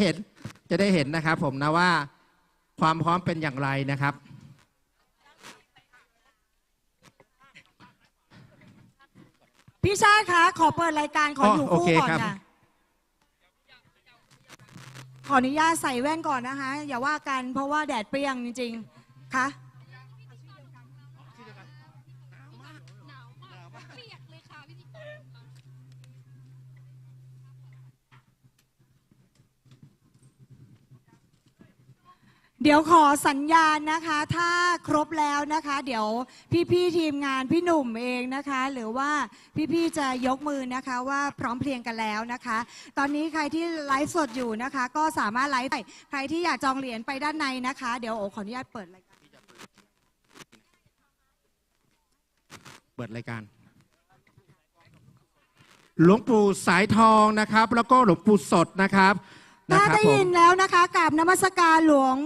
เห็นจะได้เห็นนะครับ ผมนะว่าความพร้อมเป็นอย่างไรนะครับ พี่ชาติคะขอเปิดรายการขออ๋ออยู่โอคู่เคก่อนครับค่ะขออนุญาตใส่แว่นก่อนนะคะ อย่าว่ากันเพราะว่าแดดเปรี้ยงจริงๆคะ เดี๋ยวขอสัญญาณนะคะ ถ้าครบแล้วนะคะ เดี๋ยวพี่ๆทีมงานพี่หนุ่มเองนะคะ หรือว่าพี่ๆจะยกมือนะคะว่าพร้อมเพรียงกันแล้วนะคะ ตอนนี้ใครที่ไลฟ์สดอยู่นะคะ ก็สามารถไลฟ์ได้ใครที่อยากจองเหรียญไปด้านในนะคะ เดี๋ยวโอขออนุญาตเปิดรายการเปิดรายการ หลวงปู่สายทองนะครับ แล้วก็หลวงปู่สดนะครับนะถ้าครับได้ผม ยินแล้วนะคะกับนมัสการหลวง